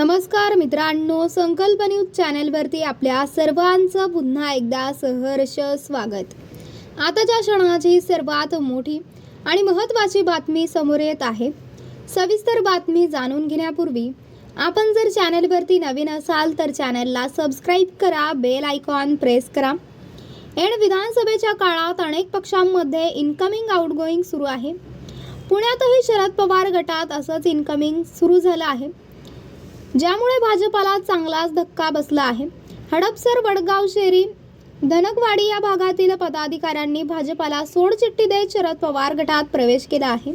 नमस्कार मित्रांनो संकल्प न्यूज चॅनेलवरती आपल्या सर्वांचं पुन्हा एकदा सहर्ष स्वागत. आताच्या क्षणाची सर्वात मोठी आणि महत्त्वाची बातमी समोर येत आहे. सविस्तर बातमी जाणून घेण्यापूर्वी आपण जर चॅनेलवरती नवीन असाल तर चॅनेलला सबस्क्राईब करा बेल आयकॉन प्रेस करा. एड विधानसभेच्या काळात अनेक पक्षांमध्ये इन्कमिंग आउटगोईंग सुरू आहे. पुण्यातही शरद पवार गटात असंच इन्कमिंग सुरू झालं आहे. ज्यामुळे भाजपाला चांगलाच धक्का बसला आहे. हडपसर वडगाव शेरी धनकवाडी या भागातील पदाधिकाऱ्यांनी भाजपाला सोडचिठ्ठी देत शरद पवार गटात प्रवेश केला आहे.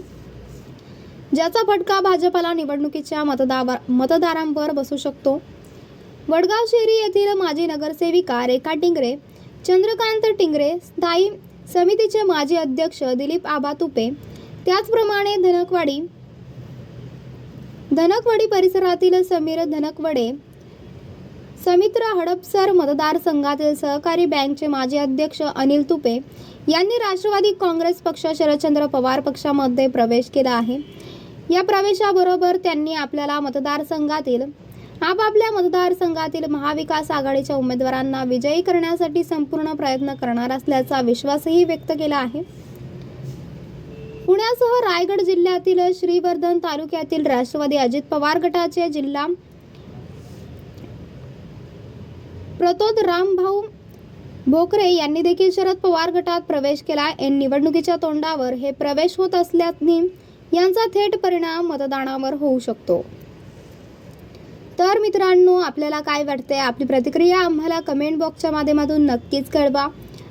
ज्याचा फटका भाजपाला निवडणुकीच्या मतदार मतदारांवर बसू शकतो. वडगाव शेरी येथील माजी नगरसेविका रेखा टिंगरे चंद्रकांत टिंगरे स्थायी समितीचे माजी अध्यक्ष दिलीप आबा तुपे त्याचप्रमाणे धनकवाडी धनकवाडी परिसरातील समीर धनकवडे समित्र हडपसर मतदारसंघातील सहकारी बँकचे माजी अध्यक्ष अनिल तुपे यांनी राष्ट्रवादी काँग्रेस पक्ष शरदचंद्र पवार पक्षामध्ये प्रवेश केला आहे. या प्रवेशाबरोबर त्यांनी आपल्याला मतदारसंघातील आपापल्या मतदारसंघातील महाविकास आघाडीच्या उमेदवारांना विजयी करण्यासाठी संपूर्ण प्रयत्न करणार असल्याचा विश्वासही व्यक्त केला आहे. यासह रायगड जिल्ह्यातील श्रीवर्धन तालुक्यातील राष्ट्रवादी अजित पवार गटाचे जिल्हा प्रतोद रामभाऊ भोकरे यांनी देखील शरद पवार गटात प्रवेश केला. एन निवडणुकीच्या तोंडावर हे प्रवेश होत असल्याने यांचा थेट परिणाम मतदानावर होऊ शकतो. तर मित्रांनो आपल्याला काय वाटते आपली प्रतिक्रिया आम्हाला कमेंट बॉक्सच्या माध्यमातून नक्कीच कळवा.